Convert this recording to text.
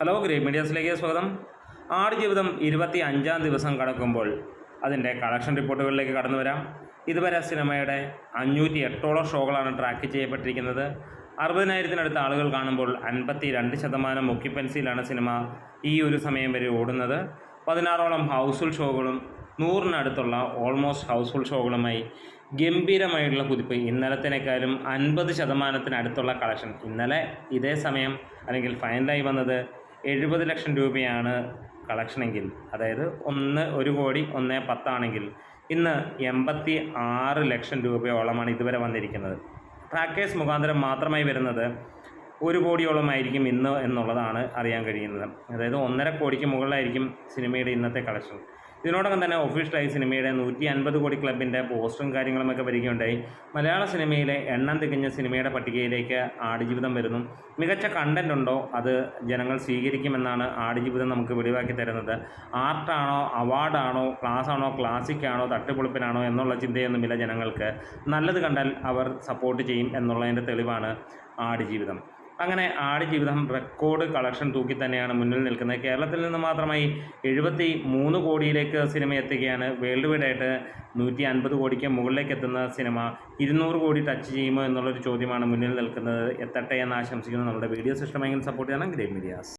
Hello grey മീഡിയസിലേക്ക് സ്വാഗതം. ആടുജീവിതം ഇരുപത്തി അഞ്ചാം ദിവസം കടക്കുമ്പോൾ അതിന്റെ കളക്ഷൻ റിപ്പോർട്ടുകളിലേക്ക് കടന്നു വരാം. ഇതുവരെ സിനിമയുടെ അഞ്ഞൂറ്റി എട്ടോളം ഷോകളാണ് ട്രാക്ക് ചെയ്യപ്പെട്ടിരിക്കുന്നത്. അറുപതിനായിരത്തിനടുത്ത് ആളുകൾ കാണുമ്പോൾ അൻപത്തി രണ്ട് ശതമാനം ഒക്യുപ്പൻസിയിലാണ് സിനിമ ഈ ഒരു സമയം വരെ ഓടുന്നത്. പതിനാറോളം ഹൗസ്ഫുൾ ഷോകളും നൂറിനടുത്തുള്ള ഓൾമോസ്റ്റ് ഹൗസ്ഫുൾ ഷോകളുമായി ഗംഭീരമായിട്ടുള്ള കുതിപ്പ്. ഇന്നലത്തിനേക്കാളും അൻപത് ശതമാനത്തിനടുത്തുള്ള കളക്ഷൻ. ഇന്നലെ ഇതേ സമയം അല്ലെങ്കിൽ ഫൈനലായി വന്നത് എഴുപത് ലക്ഷം രൂപയാണ് കളക്ഷനെങ്കിൽ അതായത് ഒന്ന് ഒരു കോടി ഒന്ന് പത്താണെങ്കിൽ ഇന്ന് എൺപത്തി ആറ് ലക്ഷം രൂപയോളമാണ് ഇതുവരെ വന്നിരിക്കുന്നത്. ട്രാക്കേഴ്സ് മുഖാന്തരം മാത്രമായി വരുന്നത് ഒരു കോടിയോളമായിരിക്കും ഇന്ന് എന്നുള്ളതാണ് അറിയാൻ കഴിയുന്നത്. അതായത് ഒന്നര കോടിക്ക് മുകളിലായിരിക്കും സിനിമയുടെ ഇന്നത്തെ കളക്ഷൻ. ഇതിനോടകം തന്നെ ഒഫീഷ്യലായി സിനിമയുടെ നൂറ്റി അൻപത് കോടി ക്ലബിന്റെ പോസ്റ്ററും കാര്യങ്ങളുമൊക്കെ വരികയുണ്ടായി. മലയാള സിനിമയിലെ എണ്ണം തികഞ്ഞ സിനിമയുടെ പട്ടികയിലേക്ക് ആടുജീവിതം വരുന്നു. മികച്ച കണ്ടന്റ് ഉണ്ടോ? അത് ജനങ്ങൾ സ്വീകരിക്കുമെന്നാണ് ആടുജീവിതം നമുക്ക് വെളിവാക്കി തരുന്നത്. ആർട്ടാണോ അവാർഡാണോ ക്ലാസ്സാണോ ആണോ? ക്ലാസിക് ആണോ? തട്ടുപൊളിപ്പിനാണോ എന്നുള്ള ചിന്തയൊന്നുമില്ല ജനങ്ങൾക്ക്. നല്ലത് കണ്ടാൽ അവർ സപ്പോർട്ട് ചെയ്യും എന്നുള്ളതിന്റെ തെളിവാണ് ആടുജീവിതം. അങ്ങനെ ആടുജീവിതം റെക്കോർഡ് കളക്ഷൻ തൂക്കി തന്നെയാണ് മുന്നിൽ നിൽക്കുന്നത്. കേരളത്തിൽ നിന്ന് മാത്രമായി എഴുപത്തി മൂന്ന് കോടിയിലേക്ക് സിനിമ എത്തുകയാണ്. വേൾഡ് വൈഡ് ആയിട്ട് നൂറ്റി അൻപത് കോടിക്ക് മുകളിലേക്ക് എത്തുന്ന സിനിമ ഇരുന്നൂറ് കോടി ടച്ച് ചെയ്യുമോ എന്നുള്ളൊരു ചോദ്യമാണ് മുന്നിൽ നിൽക്കുന്നത്. എത്തട്ടെ എന്ന് ആശംസിക്കുന്നു. നമ്മുടെ വീഡിയോസ് ഇഷ്ടമെങ്കിൽ സപ്പോർട്ട് ചെയ്യണം. Grey medias